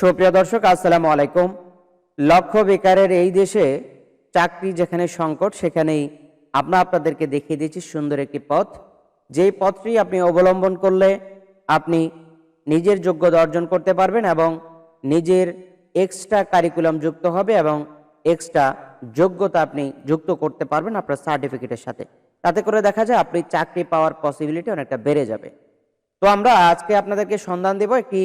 সুপ্রিয় দর্শক, আসসালামু আলাইকুম। লক্ষ্য বেকারের এই দেশে চাকরি যেখানে সংকট, সেখানেই আমরা আপনাদেরকে দেখিয়ে দিয়েছি সুন্দর একটি পথ। যেই পথটি আপনি অবলম্বন করলে আপনি নিজের যোগ্যতা অর্জন করতে পারবেন এবং নিজের এক্সট্রা কারিকুলাম যুক্ত হবে এবং এক্সট্রা যোগ্যতা আপনি যুক্ত করতে পারবেন আপনার সার্টিফিকেটের সাথে। তাতে করে দেখা যায় আপনি চাকরি পাওয়ার পসিবিলিটি অনেকটা বেড়ে যাবে। তো আমরা আজকে আপনাদেরকে সন্ধান দেব একটি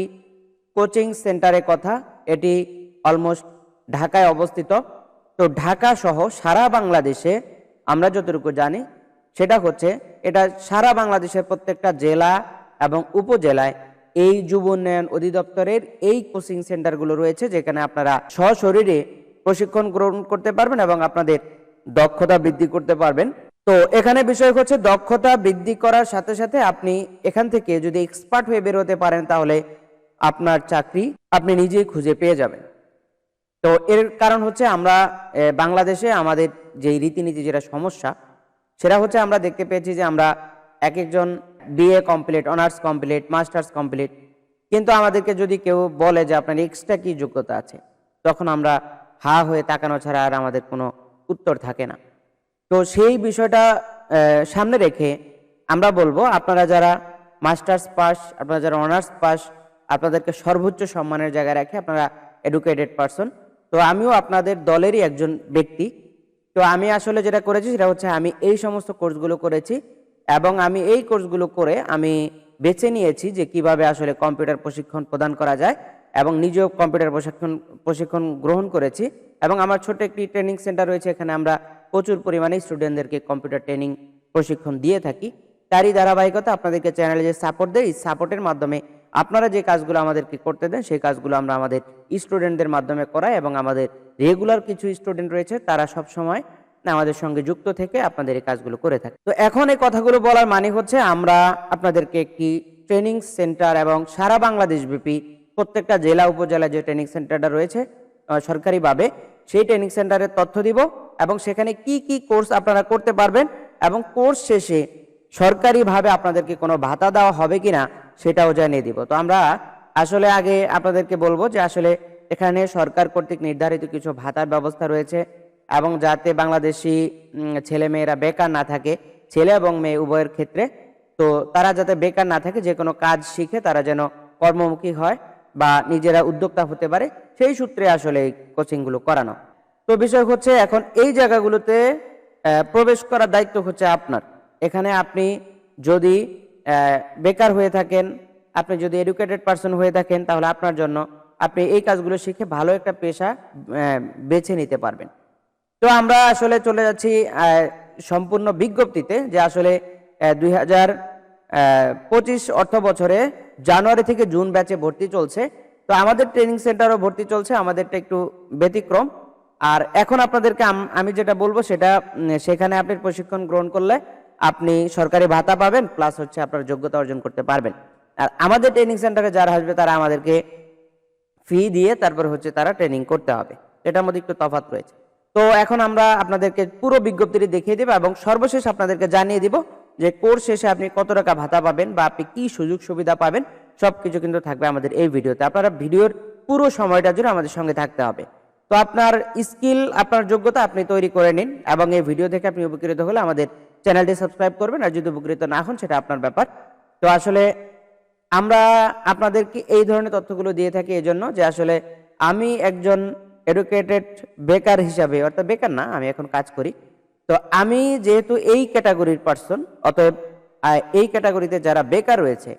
কোচিং সেন্টারের কথা, এটি অলমোস্ট ঢাকায় অবস্থিত। তো ঢাকা সহ সারা বাংলাদেশে, আমরা যতটুকু জানি, সেটা হচ্ছে এটা সারা বাংলাদেশের প্রত্যেকটা জেলা এবং উপজেলায় এই যুব উন্নয়ন অধিদপ্তরের এই কোচিং সেন্টারগুলো রয়েছে, যেখানে আপনারা সশরীরে প্রশিক্ষণ গ্রহণ করতে পারবেন এবং আপনাদের দক্ষতা বৃদ্ধি করতে পারবেন। তো এখানে বিষয় হচ্ছে দক্ষতা বৃদ্ধি করার সাথে সাথে আপনি এখান থেকে যদি এক্সপার্ট হয়ে বের হতে পারেন, তাহলে আপনার চাকরি আপনি নিজেই খুঁজে পেয়ে যাবেন। তো এর কারণ হচ্ছে আমরা বাংলাদেশে আমাদের যেই রীতিনীতি যেটা সমস্যা, সেটা হচ্ছে আমরা দেখতে পেয়েছি যে আমরা এক একজন BA complete, honours complete, masters complete, কিন্তু আমাদেরকে যদি কেউ বলে যে আপনার এক্সট্রা কি যোগ্যতা আছে, তখন আমরা হা হয়ে তাকানো ছাড়া আর আমাদের কোনো উত্তর থাকে না। তো সেই বিষয়টা সামনে রেখে আমরা বলব, আপনারা যারা মাস্টার্স পাস, আপনারা যারা অনার্স পাস আপনাদেরকে সর্বোচ্চ সম্মানের জায়গায় রাখে, আপনারা এডুকেটেড পারসন তো আমিও আপনাদের দলেরই একজন ব্যক্তি। তো আমি আসলে যেটা করেছি সেটা হচ্ছে আমি এই সমস্ত কোর্সগুলো করেছি এবং আমি এই কোর্সগুলো করে আমি বেছে নিয়েছি যে কীভাবে আসলে কম্পিউটার প্রশিক্ষণ প্রদান করা যায় এবং নিজেও কম্পিউটার প্রশিক্ষণ প্রশিক্ষণ গ্রহণ করেছি এবং আমার ছোট একটি ট্রেনিং সেন্টার রয়েছে, এখানে আমরা প্রচুর পরিমাণে স্টুডেন্টদেরকে কম্পিউটার ট্রেনিং প্রশিক্ষণ দিয়ে থাকি। তারই ধারাবাহিকতা আপনাদেরকে চ্যানেলে যে সাপোর্ট দেয় এই সাপোর্টের মাধ্যমে আপনারা যে কাজগুলো আমাদেরকে করতে দেন, সেই কাজগুলো আমরা আমাদের স্টুডেন্টদের মাধ্যমে করাই এবং আমাদের রেগুলার কিছু স্টুডেন্ট রয়েছে, তারা সব সময় আমাদের সঙ্গে যুক্ত থেকে আপনাদের এই কাজগুলো করে থাকে। তো এখন এই কথাগুলো বলার মানে হচ্ছে আমরা আপনাদেরকে একটি ট্রেনিং সেন্টার এবং সারা বাংলাদেশ ব্যাপী প্রত্যেকটা জেলা, উপজেলা যে ট্রেনিং সেন্টারটা রয়েছে সরকারিভাবে সেই ট্রেনিং সেন্টারের তথ্য দিব এবং সেখানে কি কি কোর্স আপনারা করতে পারবেন এবং কোর্স শেষে সরকারিভাবে আপনাদেরকে কোনো ভাতা দেওয়া হবে কিনা সেটাও জানিয়ে দিব। তো আমরা আসলে আগে আপনাদেরকে বলব যে আসলে এখানে সরকার কর্তৃক নির্ধারিত কিছু ভাতার ব্যবস্থা রয়েছে এবং যাতে বাংলাদেশি ছেলে মেয়েরা বেকার না থাকে, ছেলে এবং মেয়ে উভয়ের ক্ষেত্রে। তো তারা যাতে বেকার না থাকে যে কোনো কাজ শিখে তারা যেন কর্মমুখী হয় বা নিজেরা উদ্যোক্তা হতে পারে, সেই সূত্রে আসলে এই কোচিংগুলো করানো। তো বিষয় হচ্ছে এখন এই জায়গাগুলোতে প্রবেশ করার দায়িত্ব হচ্ছে আপনার। এখানে আপনি যদি বেকার হয়ে থাকেন, আপনি যদি এডুকেটেড পারসন হয়ে থাকেন, তাহলে আপনার জন্য আপনি এই কাজগুলো শিখে ভালো একটা পেশা বেছে নিতে পারবেন। তো আমরা আসলে চলে যাচ্ছি সম্পূর্ণ বিজ্ঞপ্তিতে যে আসলে দুই হাজার পঁচিশ অর্থ বছরে জানুয়ারি থেকে জুন ব্যাচে ভর্তি চলছে। তো আমাদের ট্রেনিং সেন্টারও ভর্তি চলছে, আমাদেরটা একটু ব্যতিক্রম। আর এখন আপনাদেরকে আম- যেটা বলব সেটা সেখানে আপনি প্রশিক্ষণ গ্রহণ করলে আপনি সরকারি ভাতা পাবেন প্লাস হচ্ছে আপনার যোগ্যতা অর্জন করতে পারবেন। আর আমাদের ট্রেনিং সেন্টারে যারা আসবে, তারা আমাদেরকে ফি দিয়ে তারপর হচ্ছে তারা ট্রেনিং করতে হবে। এটার মধ্যে একটু তফাৎ রয়েছে। তো এখন আমরা আপনাদেরকে পুরো বিজ্ঞপ্তিটি দেখিয়ে দেবো এবং সর্বশেষ আপনাদেরকে জানিয়ে দিব যে কোর্স শেষে আপনি কত টাকা ভাতা পাবেন বা আপনি কি সুযোগ সুবিধা পাবেন, সবকিছু কিন্তু থাকবে আমাদের এই ভিডিওতে। আপনারা ভিডিওর পুরো সময়টা জুড়ে আমাদের সঙ্গে থাকতে হবে। তো আপনার স্কিল আপনার যোগ্যতা আপনি তৈরি করে নিন এবং এই ভিডিও থেকে আপনি উপকৃত হলে আমাদের চ্যানেলটি সাবস্ক্রাইব করবেন আর যদি উপকৃত না হন, সেটা আপনার ব্যাপার। তো আসলে আমরা আপনাদেরকে এই ধরনের তথ্যগুলো দিয়ে থাকি এজন্য যে আসলে আমি একজন এডুকেটেড বেকার হিসাবে, অর্থাৎ বেকার না, আমি এখন কাজ করি। তো আমি যেহেতু এই ক্যাটাগরির পার্সন অতএব এই ক্যাটাগরিতে যারা বেকার রয়েছে,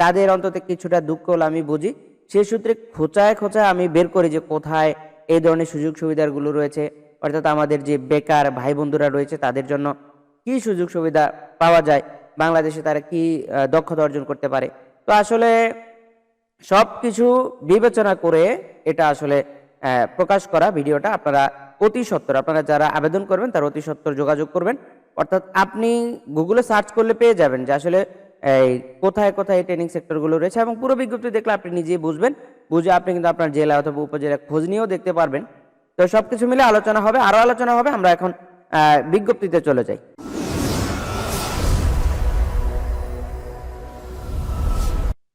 তাদের অন্তত কিছুটা দুঃখ হলো আমি বুঝি। সে সূত্রে খোঁচায় খোঁচায় আমি বের করি যে কোথায় এই ধরনের সুযোগ সুবিধাগুলো রয়েছে। অর্থাৎ আমাদের যে বেকার ভাই বন্ধুরা রয়েছে, তাদের জন্য কি সুযোগ সুবিধা পাওয়া যায়, বাংলাদেশে তারা কি দক্ষতা অর্জন করতে পারে? তো আসলে সব কিছু বিবেচনা করে এটা আসলে প্রকাশ করা ভিডিওটা আপনারা অতি সত্তর, আপনারা যারা আবেদন করবেন তারা অতি সত্তর যোগাযোগ করবেন। অর্থাৎ আপনি গুগলে সার্চ করলে পেয়ে যাবেন যে আসলে, এই কোথায় কোথায় এই ট্রেনিং সেক্টরগুলো রয়েছে এবং পুরো বিজ্ঞপ্তি দেখলে আপনি নিজেই বুঝবেন। বুঝে আপনি কিন্তু আপনার জেলা অথবা উপজেলা খোঁজ নিয়েও দেখতে পারবেন। তো সব কিছু মিলে আলোচনা হবে আরও আলোচনা হবে। আমরা এখন বিজ্ঞপ্তিতে চলে যাই।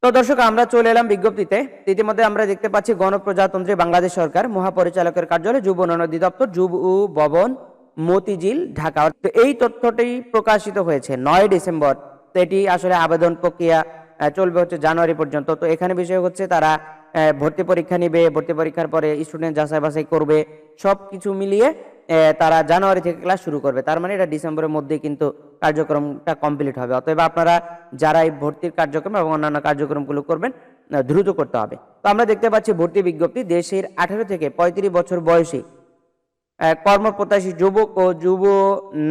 তো দর্শক, আমরা চলে এলাম বিজ্ঞপ্তিতে। ইতিমধ্যে আমরা দেখতে পাচ্ছি গণপ্রজাতন্ত্রী বাংলাদেশ সরকার, মহাপরিচালকের কার্যালয়, যুব উন্নয়ন অধিদপ্তর, যুব ভবন, মতিঝিল, ঢাকা। তো এই তথ্যটি প্রকাশিত হয়েছে নয় ডিসেম্বর। এটি আসলে আবেদন প্রক্রিয়া চলবে হচ্ছে জানুয়ারি পর্যন্ত। তো এখানে বিষয় হচ্ছে তারা ভর্তি পরীক্ষা নিবে, ভর্তি পরীক্ষার পরে স্টুডেন্ট যাচাই বাছাই করবে সব কিছু মিলিয়ে তারা জানুয়ারি থেকে ক্লাস শুরু করবে। তার মানে এটা ডিসেম্বরের মধ্যে কিন্তু কার্যক্রমটা কমপ্লিট হবে। অতএব আপনারা যারা এই ভর্তির কার্যক্রম এবং অন্যান্য কার্যক্রমগুলো করবেন দ্রুত করতে হবে। তো আমরা দেখতে পাচ্ছি ভর্তি বিজ্ঞপ্তি, দেশের আঠারো থেকে পঁয়ত্রিশ বছর বয়সী কর্মপ্রত্যাশী যুবক ও যুব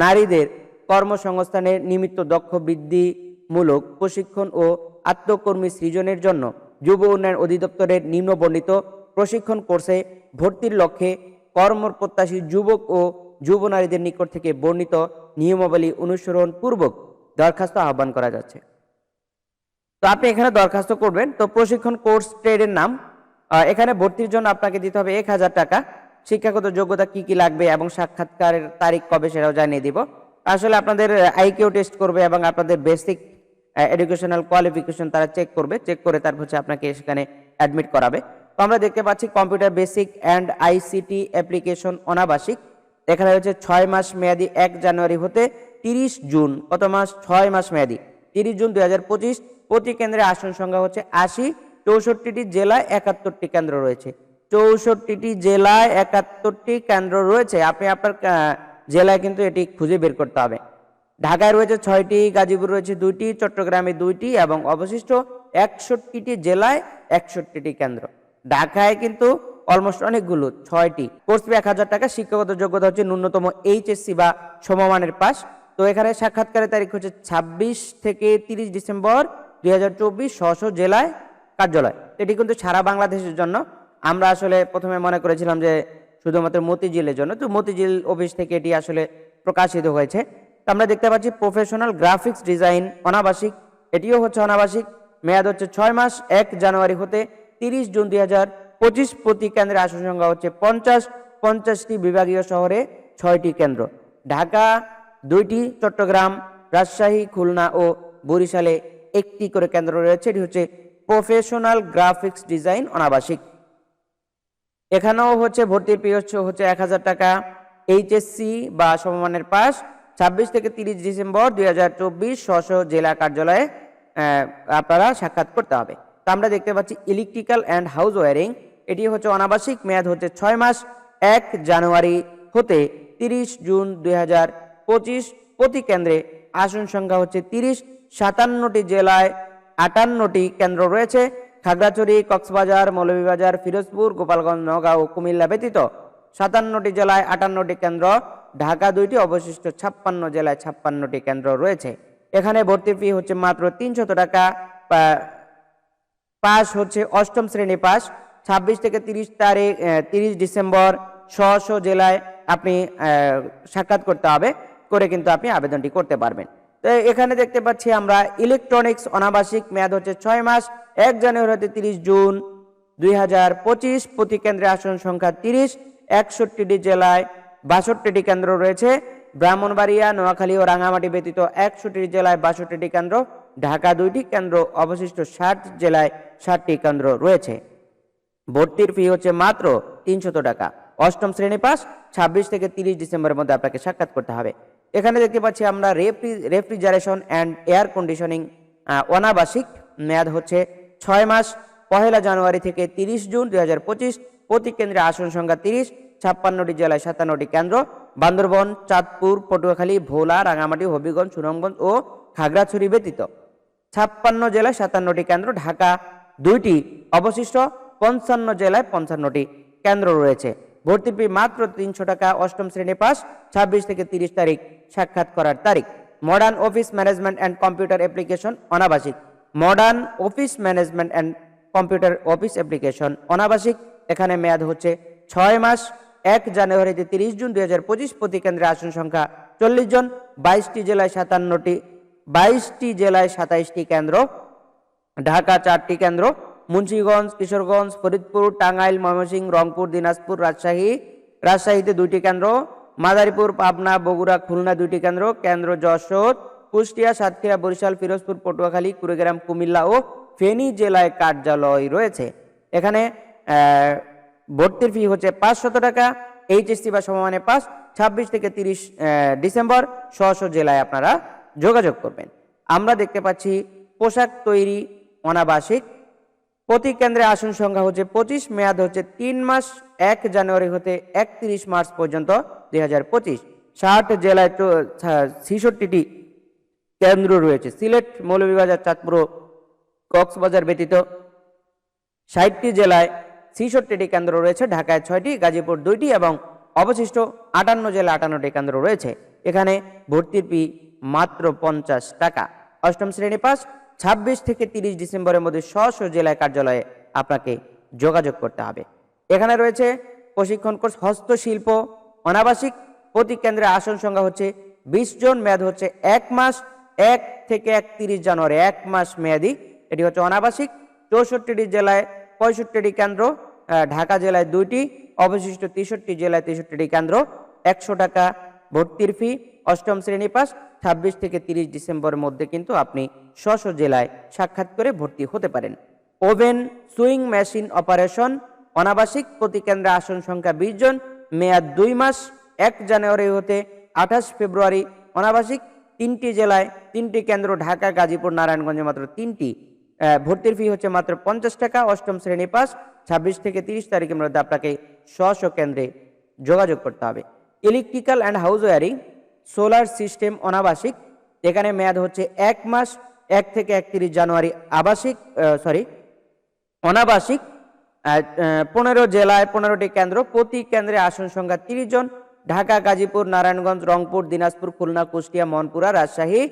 নারীদের কর্মসংস্থানের নিমিত্ত দক্ষ বৃদ্ধিমূলক প্রশিক্ষণ ও আত্মকর্মী সৃজনের জন্য যুব উন্নয়ন অধিদপ্তরের নিম্নবর্ণিত প্রশিক্ষণ কোর্সে ভর্তির লক্ষ্যে কর্মপ্রত্যাশী যুবক ও যুব নারীদের নিকট থেকে বর্ণিত নিয়মাবলী অনুসরণ পূর্বক দরখাস্ত আহ্বান করা যাচ্ছে। তো আপনি এখানে দরখাস্ত করবেন। তো প্রশিক্ষণ কোর্স ট্রেডের নাম এখানে ভর্তির জন্য আপনাকে দিতে হবে এক হাজার টাকা। শিক্ষাগত যোগ্যতা কি কি লাগবে এবং সাক্ষাৎকারের তারিখ কবে সেটাও জানিয়ে দিব। আসলে আপনাদের আইকিউ টেস্ট করবে এবং আপনাদের বেসিক এডুকেশনাল কোয়ালিফিকেশন তারা চেক করবে। চেক করে তারপর হচ্ছে আপনাকে সেখানে অ্যাডমিট করাবে। তো আমরা দেখতে পাচ্ছি computer basic and ICT application অনাবাসিক। এখানে হচ্ছে ছয় মাস মেয়াদি এক জানুয়ারি হতে তিরিশ জুন। কত মাস? ছয় মাস মেয়াদি। তিরিশ জুন দুই হাজার পঁচিশ, প্রতি কেন্দ্রে আসন সংখ্যা হচ্ছে আশি। চৌষট্টিটি জেলায় একাত্তরটি কেন্দ্র রয়েছে। চৌষট্টিটি জেলায় একাত্তরটি কেন্দ্র রয়েছে। আপনি আপনার জেলায় কিন্তু এটি খুঁজে বের করতে হবে। ঢাকায় রয়েছে ছয়টি, গাজীপুর রয়েছে দুইটি, চট্টগ্রামে দুইটি এবং অবশিষ্ট একষট্টিটি জেলায় একষট্টিটি কেন্দ্র। ঢাকায় কিন্তু অলমোস্ট অনেকগুলো, ছয়টি। কোর্স ফি এক হাজার টাকা, শিক্ষাগত যোগ্যতা হচ্ছে ন্যূনতম এইচএসসি বা সমমানের পাস তো এখানে সাক্ষাৎকারের তারিখ হচ্ছে ছাব্বিশ থেকে তিরিশ ডিসেম্বর দুই হাজার চব্বিশ ছশো জেলায় কার্যালয়। এটি কিন্তু সারা বাংলাদেশের জন্য। আমরা আসলে প্রথমে মনে করেছিলাম যে শুধুমাত্র মতিঝিলের জন্য। তো মতিঝিল অফিস থেকে এটি আসলে প্রকাশিত হয়েছে। তো আমরা দেখতে পাচ্ছি প্রফেশনাল গ্রাফিক্স ডিজাইন অনাবাসিক। এটিও হচ্ছে অনাবাসিক। মেয়াদ হচ্ছে ছয় মাস, এক জানুয়ারি হতে তিরিশ জুন দুই হাজার পঁচিশ প্রতি কেন্দ্রে আসন সংখ্যা হচ্ছে পঞ্চাশ। পঞ্চাশটি বিভাগীয় শহরে ছয়টি কেন্দ্র। ঢাকা দুইটি, চট্টগ্রাম, রাজশাহী, খুলনা ও বরিশালে একটি করে কেন্দ্র রয়েছে। এটি হচ্ছে প্রফেশনাল গ্রাফিক্স ডিজাইন অনাবাসিক। এখানেও হচ্ছে ভর্তির হচ্ছে হচ্ছে এক হাজার টাকা। এইচএসসি বা সমমানের পাস ছাব্বিশ থেকে তিরিশ ডিসেম্বর দুই হাজার চব্বিশ স্ব জেলা কার্যালয়ে আপনারা সাক্ষাৎ করতে হবে। তো আমরা দেখতে পাচ্ছি ইলেকট্রিক্যাল অ্যান্ড হাউস ওয়ারিং এটি হচ্ছে অনাবাসিক, মেয়াদ হচ্ছে ছয় মাস, এক জানুয়ারি হতে তিরিশ জুন দুই হাজার পঁচিশ। প্রতি কেন্দ্রে আসন সংখ্যা হচ্ছে তিরিশ, সাতান্নটি জেলায় আটান্নটি কেন্দ্র রয়েছে। খাগড়াছড়ি, কক্সবাজার, মৌলভীবাজার, ফিরোজপুর, গোপালগঞ্জ, নগাঁও, কুমিল্লা ব্যতীত সাতান্নটি জেলায় আটান্নটি কেন্দ্র, ঢাকা দুইটি, অবশিষ্ট ছাপ্পান্ন জেলায় ছাপ্পান্নটি কেন্দ্র রয়েছে। এখানে ভর্তির ফি হচ্ছে মাত্র তিনশত টাকা পাস হচ্ছে অষ্টম শ্রেণি পাস। ছাব্বিশ থেকে তিরিশ তারিখ তিরিশ ডিসেম্বর স্ব জেলায় আপনি সাক্ষাৎ করতে হবে, করে কিন্তু আপনি আবেদনটি করতে পারবেন। তো এখানে দেখতে পাচ্ছি আমরা ইলেকট্রনিক্স অনাবাসিক মেয়াদ হচ্ছে ছয় মাস, এক জানুয়ারি হতে তিরিশ জুন দুই হাজার পঁচিশ, প্রতি কেন্দ্রে আসন সংখ্যা তিরিশ, একষট্টিটি জেলায় বাষট্টিটি কেন্দ্র রয়েছে। ব্রাহ্মণবাড়িয়া, নোয়াখালী ও রাঙামাটি ব্যতীত একষট্টি জেলায় বাষট্টিটি কেন্দ্র, ঢাকা দুইটি কেন্দ্র, অবশিষ্ট ষাট জেলায় ষাটটি কেন্দ্র রয়েছে। ভর্তির ফি হচ্ছে মাত্র তিনশত টাকা। অষ্টম শ্রেণি পাস ছাব্বিশ থেকে তিরিশ ডিসেম্বরের মধ্যে আপনাকে সাক্ষাৎ করতে হবে। এখানে দেখতে পাচ্ছি আমরা রেফ্রি রেফ্রিজারেশন অ্যান্ড এয়ার কন্ডিশনিং অনাবাসিক। মেয়াদ হচ্ছে ছয় মাস, পহেলা জানুয়ারি থেকে তিরিশ জুন দুই হাজার পঁচিশ প্রতি কেন্দ্রে আসন সংখ্যা তিরিশ, ছাপ্পান্নটি জেলায় সাতান্নটি কেন্দ্র, বান্দরবন, চাঁদপুর, পটুয়াখালী, ভোলা, রাঙামাটি, হবিগঞ্জ, সুনামগঞ্জ ও খাগড়াছড়ি ব্যতীত। ছাপ্পান্ন জেলায় সাতান্নটি কেন্দ্র, ঢাকা দুইটি অবশিষ্ট। পঞ্চান্ন জেলায় পঞ্চান্নটি কেন্দ্র রয়েছে। ভর্তি ফি মাত্র তিনশো টাকা, অষ্টম শ্রেণি পাস, ছাব্বিশ থেকে তিরিশ তারিখ সাক্ষাৎ করার তারিখ। Modern office management and computer application অনাবাসিক। Modern office management and computer office application অনাবাসিক। এখানে মেয়াদ হচ্ছে ছয় মাস, এক জানুয়ারিতে তিরিশ জুন দুই হাজার পঁচিশ প্রতি কেন্দ্রে আসন সংখ্যা চল্লিশ জন, বাইশটি জেলায় সাতান্নটি, বাইশটি জেলায় সাতাইশটি কেন্দ্র, ঢাকা চারটি কেন্দ্র মুন্সিগঞ্জ, কিশোরগঞ্জ, ফরিদপুর, টাঙ্গাইল, ময়মনসিংহ, রংপুর, দিনাজপুর, রাজশাহী। রাজশাহীতে দুইটি কেন্দ্র, মাদারীপুর, পাবনা, বগুড়া, খুলনা দুইটি কেন্দ্র কেন্দ্র যশোর, কুষ্টিয়া, সাতক্ষীরা, বরিশাল, ফিরোজপুর, পটুয়াখালী, কুড়িগ্রাম, কুমিল্লা ও ফেনী জেলায় কার্যালয় রয়েছে। এখানে ভর্তির ফি হচ্ছে পাঁচশত টাকা, এইচএসসি বা সমমানে পাস, ছাব্বিশ থেকে তিরিশ ডিসেম্বর স্ব জেলায় আপনারা যোগাযোগ করবেন। আমরা দেখতে পাচ্ছি পোশাক তৈরি অনাবাসিক প্রতি কেন্দ্রে আসন সংখ্যা হচ্ছে পঁচিশ, মেয়াদ হচ্ছে তিন মাস, এক জানুয়ারি হতে একত্রিশ মার্চ পর্যন্ত দুই হাজার পঁচিশ। ষাট জেলায় ছিষট্টিটি কেন্দ্র রয়েছে। সিলেট, মৌলভীবাজার, চাঁদপুর কক্সবাজার ব্যতীত ষাটটি জেলায় ছিষট্টিটি কেন্দ্র রয়েছে। ঢাকায় ছয়টি, গাজীপুর দুইটি এবং অবশিষ্ট আটান্ন জেলা আটান্নটি কেন্দ্র রয়েছে। এখানে ভর্তির ফি মাত্র পঞ্চাশ টাকা। অষ্টম শ্রেণি পাস ছাব্বিশ থেকে তিরিশ ডিসেম্বরের মধ্যে স্ব স্ব জেলায় কার্যালয়ে আপনাকে যোগাযোগ করতে হবে। এখানে রয়েছে প্রশিক্ষণ কোর্স, হস্তশিল্প, অনাবাসিক প্রতি কেন্দ্রে আসন সংখ্যা হচ্ছে বিশ জন, মেয়াদ হচ্ছে এক মাস, এক থেকে একত্রিশ জানুয়ারি, এক মাস মেয়াদি। এটি হচ্ছে অনাবাসিক, চৌষট্টিটি জেলায় পঁয়ষট্টিটি কেন্দ্র ঢাকা জেলায় দুইটি, অবশিষ্ট তেষট্টি জেলায় তেষট্টিটি কেন্দ্র, একশো টাকা ভর্তির ফি অষ্টম শ্রেণি পাস ছাব্বিশ থেকে তিরিশ ডিসেম্বরের মধ্যে কিন্তু আপনি স্ব স্ব জেলায় সাক্ষাৎ করে ভর্তি হতে পারেন। ওভেন সুইং মেশিন অপারেশন, অনাবাসিক প্রতি কেন্দ্রে আসন সংখ্যা বিশ জন, মেয়াদ দুই মাস, এক জানুয়ারি হতে আঠাশ ফেব্রুয়ারি, অনাবাসিক তিনটি জেলায় তিনটি কেন্দ্র ঢাকা, গাজীপুর, নারায়ণগঞ্জে মাত্র তিনটি। ভর্তির ফি হচ্ছে মাত্র পঞ্চাশ টাকা, অষ্টম শ্রেণি পাস, ছাব্বিশ থেকে তিরিশ তারিখের মধ্যে আপনাকে স্ব কেন্দ্রে যোগাযোগ করতে হবে। Electrical and house wiring solar system অনাবাসিক এখানে মেয়াদ হচ্ছে এক মাস, এক থেকে একত্রিশ জানুয়ারি আবাসিক সরি অনাবাসিক পনেরো জেলায় পনেরোটি কেন্দ্র, প্রতি কেন্দ্রে আসন সংখ্যা তিরিশ জন, ঢাকা, গাজীপুর, নারায়ণগঞ্জ, রংপুর, দিনাজপুর, খুলনা, কুষ্টিয়া, মনপুরা, রাজশাহী,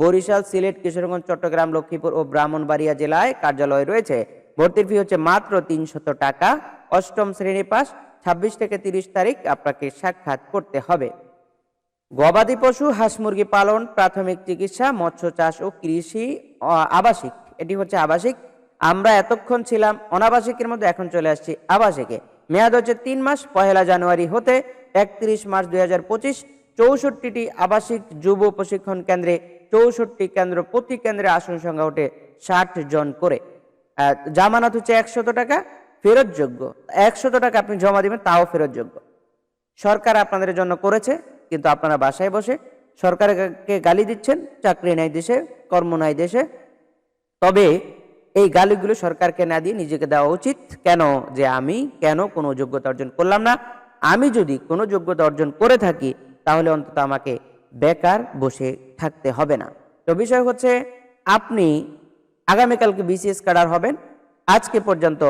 বরিশাল, সিলেট, কিশোরগঞ্জ, চট্টগ্রাম, লক্ষ্মীপুর ও ব্রাহ্মণবাড়িয়া জেলায় কার্যালয় রয়েছে। ভর্তির ফি হচ্ছে মাত্র তিনশত টাকা। অষ্টম শ্রেণি পাস, ছাব্বিশ থেকে তিরিশ তারিখ আপনাকে সাক্ষাৎ করতে হবে। গবাদি পশু, হাঁস মুরগি পালন, প্রাথমিক চিকিৎসা, মৎস্য চাষ ও কৃষি আবাসিক। এটি হচ্ছে আবাসিক। আমরা এতক্ষণ ছিলাম অনাবাসিকের মধ্যে, এখন চলে আসছি আবাসিকে। মেয়াদ হচ্ছে তিন মাস, পহেলা জানুয়ারি হতে একত্রিশ মার্চ দুই হাজার পঁচিশ, চৌষট্টিটি আবাসিক যুব প্রশিক্ষণ কেন্দ্রে, চৌষট্টি কেন্দ্র প্রতি কেন্দ্রে আসন সংখ্যা ওঠে ষাট জন করে। জামানত হচ্ছে একশত টাকা, ফেরতযোগ্য। একশত টাকা আপনি জমা দিবেন, তাও ফেরতযোগ্য। সরকার আপনাদের জন্য করেছে। কিন্তু আপনারা বাসায় বসে সরকারকে গালি দিচ্ছেন, চাকরি নাই দেশে, কর্ম নাই দেশে। তবে এই গালিগুলো সরকারকে না দিয়ে নিজেকে দেওয়া উচিত। কেন যে আমি কেন কোনো যোগ্যতা অর্জন করলাম না? আমি যদি কোনো যোগ্যতা অর্জন করে থাকি, তাহলে অন্তত আমাকে বেকার বসে থাকতে হবে না। তো বিষয় হচ্ছে, আপনি আগামীকালকে বিসিএস ক্যাডার হবেন। আজকে পর্যন্ত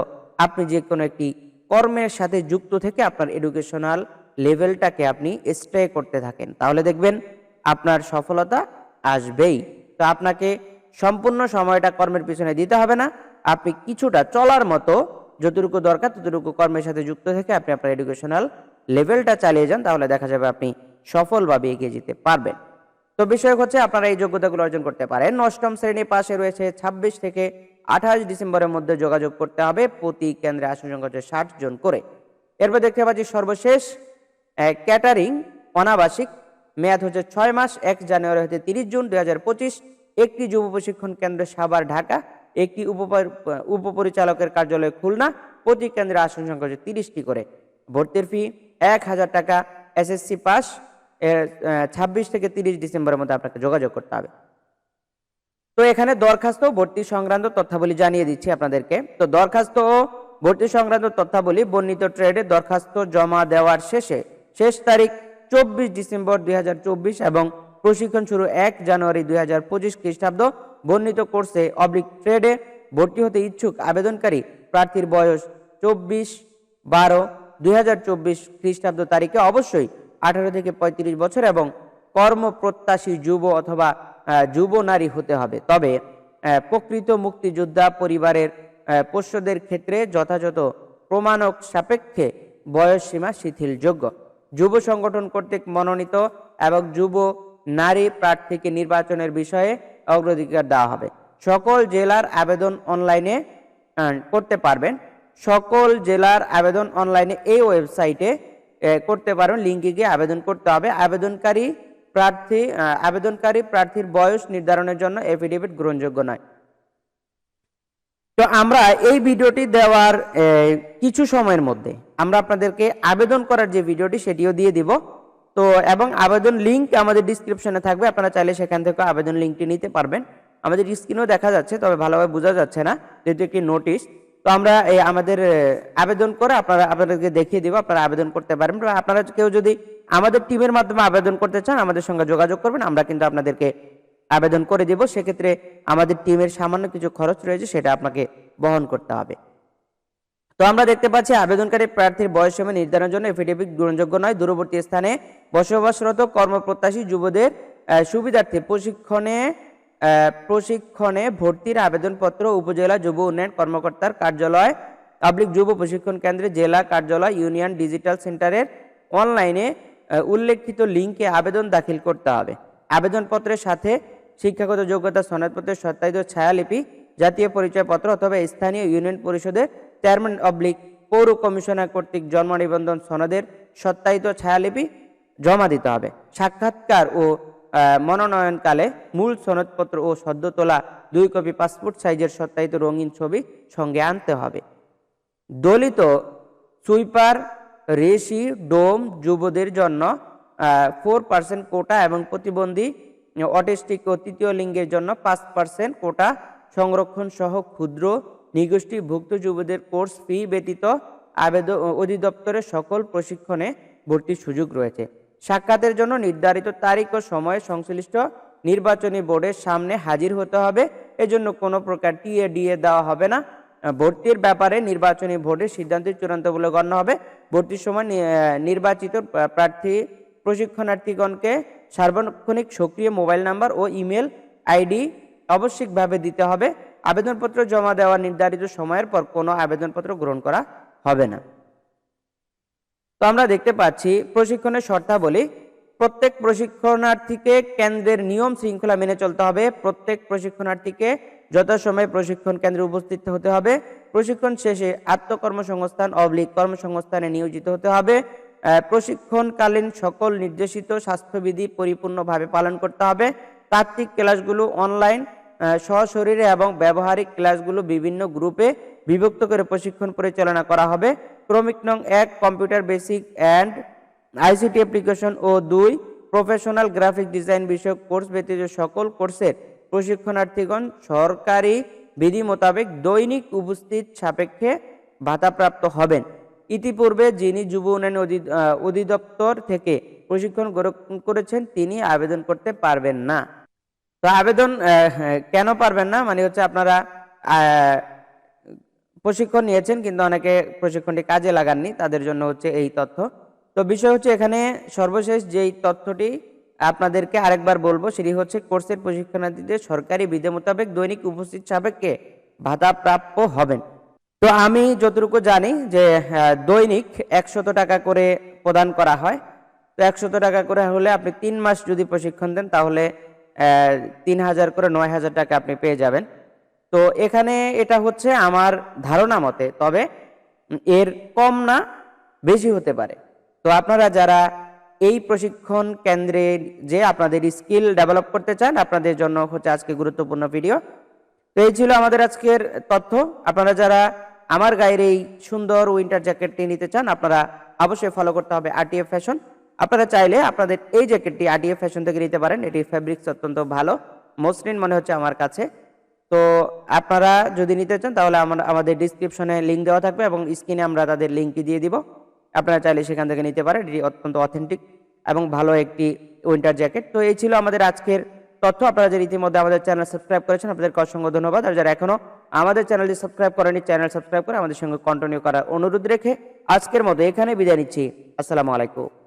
আপনি যে কোনো একটি কর্মের সাথে যুক্ত থেকে আপনার এডুকেশনাল লেভেলটাকে আপনি স্টে করতে থাকেন। তাহলে দেখবেন আপনার সফলতা আসবেই। তো আপনাকে সম্পূর্ণ সময়টা কর্মের পিছনে দিতে হবে না। আপনি কিছুটা চলার মতো যতটুকু দরকার ততটুকু কর্মের সাথে যুক্ত থেকে আপনি আপনার এডুকেশনাল লেভেলটা চালিয়ে যান, তাহলে দেখা যাবে আপনি সফলভাবে এগিয়ে যেতে পারবেন। তো বিষয় হচ্ছে আপনারা এই যোগ্যতাগুলো অর্জন করতে পারেন। অষ্টম শ্রেণি পাশে রয়েছে ছাব্বিশ থেকে আঠাশ ডিসেম্বরের মধ্যে যোগাযোগ করতে হবে। প্রতি কেন্দ্রে আসন সংখ্যা হচ্ছে ষাট জন করে। এরপর দেখতে পাচ্ছি সর্বশেষ ক্যাটারিং অনাবাসিক। মেয়াদ হচ্ছে ছয় মাস, এক জানুয়ারি হতে তিরিশ জুন দুই হাজার পঁচিশ। একটি যুব প্রশিক্ষণ কেন্দ্র সাভার, ঢাকা। একটি উপপর- উপপরিচালকের কার্যালয় খুলনা। প্রতি কেন্দ্রে আসন সংখ্যা হচ্ছে তিরিশটি করে। ভর্তির ফি এক হাজার টাকা। এসএসসি পাস ছাব্বিশ থেকে তিরিশ ডিসেম্বরের মধ্যে আপনাকে যোগাযোগ করতে হবে। তো এখানে দরখাস্ত ভর্তি সংক্রান্ত তথ্যাবলী জানিয়ে দিচ্ছি আপনাদেরকে। তো দরখাস্ত ও ভর্তি সংক্রান্ত তথ্যাবলী, বর্ণিত ট্রেডে দরখাস্ত জমা দেওয়ার শেষে শেষ তারিখ চব্বিশ ডিসেম্বর দুই হাজার চব্বিশ এবং প্রশিক্ষণ শুরু এক জানুয়ারি দুই হাজার পঁচিশ খ্রিস্টাব্দ। বর্ণিত কোর্সে অবলিক ট্রেডে ভর্তি হতে ইচ্ছুক আবেদনকারী প্রার্থীর বয়স চব্বিশ বারো দুই খ্রিস্টাব্দ তারিখে অবশ্যই আঠারো থেকে পঁয়ত্রিশ বছর এবং কর্মপ্রত্যাশী যুব অথবা যুব নারী হতে হবে। তবে প্রকৃত মুক্তিযোদ্ধা পরিবারের পোষ্যদের ক্ষেত্রে যথাযথ প্রমাণক সাপেক্ষে বয়স সীমা শিথিলযোগ্য। যুব সংগঠন কর্তৃক মনোনীত এবং যুব নারী প্রার্থীকে নির্বাচনের বিষয়ে অগ্রাধিকার দেওয়া হবে। সকল জেলার আবেদন অনলাইনে করতে পারবেন। সকল জেলার আবেদন অনলাইনে এই ওয়েবসাইটে করতে পারেন লিঙ্কে গিয়ে আবেদন করতে হবে। আবেদনকারী প্রার্থী আবেদনকারী প্রার্থীর বয়স নির্ধারণের জন্য এফিডেভিট গ্রহণযোগ্য নয়। তো আমরা এই ভিডিওটি দেওয়ার কিছু সময়ের মধ্যে আমরা আপনাদেরকে আবেদন করার যে ভিডিওটি সেটিও দিয়ে দিব। তো, এবং আবেদন লিঙ্ক আমাদের ডিসক্রিপশনে থাকবে, আপনারা চাইলে সেখান থেকে আবেদন লিঙ্কটি নিতে পারবেন। আমাদের স্ক্রিনেও দেখা যাচ্ছে, তবে ভালোভাবে বোঝা যাচ্ছে না, যেহেতু একটি নোটিশ তো আমরা এই আমাদের আবেদন করে আপনারা, আপনাদেরকে দেখিয়ে দিব, আপনারা আবেদন করতে পারবেন। আপনারা কেউ যদি আমাদের টিমের মাধ্যমে আবেদন করতে চান, আমাদের সঙ্গে যোগাযোগ করবেন, আমরা কিন্তু আপনাদেরকে আবেদন করে দেব। সেক্ষেত্রে আমাদের টিমের সামান্য কিছু খরচ রয়েছে, সেটা আপনাকে বহন করতে হবে। তো আমরা দেখতে পাচ্ছি আবেদনকারী প্রার্থীর বয়স সীমা নির্ধারণের জন্য এফিডেভিট গ্রহণযোগ্য নয়। দূরবর্তী স্থানে বসবাসরত কর্মপ্রত্যাশী যুবদের সুবিধার্থে প্রশিক্ষণে প্রশিক্ষণে ভর্তির আবেদনপত্র, উপজেলা যুব উন্নয়ন কর্মকর্তার কার্যালয়, পাবলিক যুব প্রশিক্ষণ কেন্দ্রে, জেলা কার্যালয়, ইউনিয়ন ডিজিটাল সেন্টারের অনলাইনে উল্লেখিত লিঙ্কে আবেদন দাখিল করতে হবে। আবেদনপত্রের সাথে শিক্ষাগত যোগ্যতা সনদপত্রের সত্যায়িত ছায়ালিপি, জাতীয় পরিচয়পত্র অথবা স্থানীয় ইউনিয়ন পরিষদের চেয়ারম্যান অবলিক পৌর কমিশনার কর্তৃক জন্ম নিবন্ধন সনদের সত্যায়িত ছায়ালিপি জমা দিতে হবে। সাক্ষাৎকার ও মনোনয়নকালে মূল সনদপত্র ও সদ্য তোলা দুই কপি পাসপোর্ট সাইজের সত্যায়িত রঙিন ছবি সঙ্গে আনতে হবে। দলিত সুইপার রেশি ডোম যুবদের জন্য ফোর পার্সেন্ট কোটা এবং প্রতিবন্ধী অটিস্টিক ও তৃতীয় লিঙ্গের জন্য পাঁচ পার্সেন্ট কোটা সংরক্ষণ সহ ক্ষুদ্র নিগোষ্ঠীভুক্ত যুবদের কোর্স ফি ব্যতীত আবেদন অধিদপ্তরের সকল প্রশিক্ষণে ভর্তির সুযোগ রয়েছে। সাক্ষাতের জন্য নির্ধারিত তারিখ ও সময়ে সংশ্লিষ্ট নির্বাচনী বোর্ডের সামনে হাজির হতে হবে। এজন্য কোনো প্রকার টিএ ডিএ দেওয়া হবে না। ভর্তির ব্যাপারে নির্বাচনী বোর্ডের সিদ্ধান্ত চূড়ান্ত বলে গণ্য হবে। ভর্তির সময় নির্বাচিত প্রার্থী প্রশিক্ষণার্থীগণকে সার্বক্ষণিক সক্রিয় মোবাইল নাম্বার ও ইমেল আইডি আবশ্যিকভাবে দিতে হবে। আবেদনপত্র জমা দেওয়ার নির্ধারিত সময়ের পর কোনো আবেদনপত্র গ্রহণ করা হবে না। তো আমরা দেখতে পাচ্ছি প্রশিক্ষণের শর্তাবলী, প্রত্যেক প্রশিক্ষণার্থীকে কেন্দ্রের নিয়ম শৃঙ্খলা মেনে চলতে হবে, প্রত্যেক প্রশিক্ষণার্থীকে যথাসময়ে প্রশিক্ষণ কেন্দ্রে উপস্থিত হতে হবে, প্রশিক্ষণ শেষে আত্মকর্মসংস্থান অবলিক কর্মসংস্থানে নিয়োজিত হতে হবে প্রশিক্ষণকালীন সকল নির্দেশিত স্বাস্থ্যবিধি পরিপূর্ণভাবে পালন করতে হবে তাত্ত্বিক ক্লাসগুলো অনলাইন সশরীরে এবং ব্যবহারিক ক্লাসগুলো বিভিন্ন গ্রুপে বিভক্ত করে প্রশিক্ষণ পরিচালনা করা হবে। ক্রমিক নং এক computer basic and ICT application ও দুই প্রফেশনাল গ্রাফিক ডিজাইন বিষয়ক কোর্স ব্যতীত সকল কোর্সের প্রশিক্ষণার্থীগণ সরকারি বিধি মোতাবেক দৈনিক উপস্থিত সাপেক্ষে ভাতাপ্রাপ্ত হবেন। ইতিপূর্বে যিনি যুব উন্নয়ন অধি- অধিদপ্তর থেকে প্রশিক্ষণ গ্রহণ করেছেন, তিনি আবেদন করতে পারবেন না। তো আবেদন হ্যাঁ, কেন পারবেন না? মানে হচ্ছে আপনারা প্রশিক্ষণ নিয়েছেন কিন্তু অনেকে প্রশিক্ষণটি কাজে লাগাননি তাদের জন্য হচ্ছে এই তথ্য। তো বিষয় হচ্ছে এখানে সর্বশেষ যেই তথ্যটি আপনাদেরকে আরেকবার বলব সেটি হচ্ছে কোর্সের প্রশিক্ষণার্থীদের সরকারি বিধি মোতাবেক দৈনিক উপস্থিত সাপেক্ষে ভাতা প্রাপ্য হবেন। তো আমি যতটুকু জানি যে দৈনিক একশত টাকা করে প্রদান করা হয়। তো একশত টাকা করে হলে আপনি তিন মাস যদি প্রশিক্ষণ দেন তাহলে তিন হাজার করে নয় হাজার টাকা আপনি পেয়ে যাবেন। তো এখানে এটা হচ্ছে আমার ধারণা মতে, তবে এর কম না, বেশি হতে পারে। তো আপনারা যারা এই প্রশিক্ষণ কেন্দ্রে যে আপনাদের স্কিল ডেভেলপ করতে চান, আপনাদের জন্য হচ্ছে আজকে গুরুত্বপূর্ণ ভিডিও। তো এই ছিল আমাদের আজকের তথ্য। আপনারা যারা আমার গায়ের এই সুন্দর উইন্টার জ্যাকেটটি নিতে চান, আপনারা অবশ্যই ফলো করতে হবে আরটিএফ ফ্যাশন আপনারা চাইলে আপনাদের এই জ্যাকেটটি আরটিএফ ফ্যাশন থেকে নিতে পারেন। এটি ফ্যাব্রিক্স অত্যন্ত ভালো। মসৃণ মনে হচ্ছে আমার কাছে। তো আপনারা যদি নিতে চান, তাহলে আমরা, আমাদের ডিসক্রিপশনে লিঙ্ক দেওয়া থাকবে এবং স্ক্রিনে আমরা তাদের লিঙ্কটি দিয়ে দিব। আপনারা চাইলে সেখান থেকে নিতে পারেন। এটি অত্যন্ত অথেন্টিক এবং ভালো একটি উইন্টার জ্যাকেট তো এই ছিল আমাদের আজকের তথ্য। আপনারা যারা ইতিমধ্যে আমাদের চ্যানেল সাবস্ক্রাইব করেছেন, আপনাদেরকে অসংখ্য ধন্যবাদ। আর যারা এখনও আমাদের চ্যানেলটি সাবস্ক্রাইব করেনি চ্যানেল সাবস্ক্রাইব করে আমাদের সঙ্গে কন্টিনিউ করার অনুরোধ রেখে আজকের মতো এখানে বিদায় নিচ্ছি। আসসালামু আলাইকুম।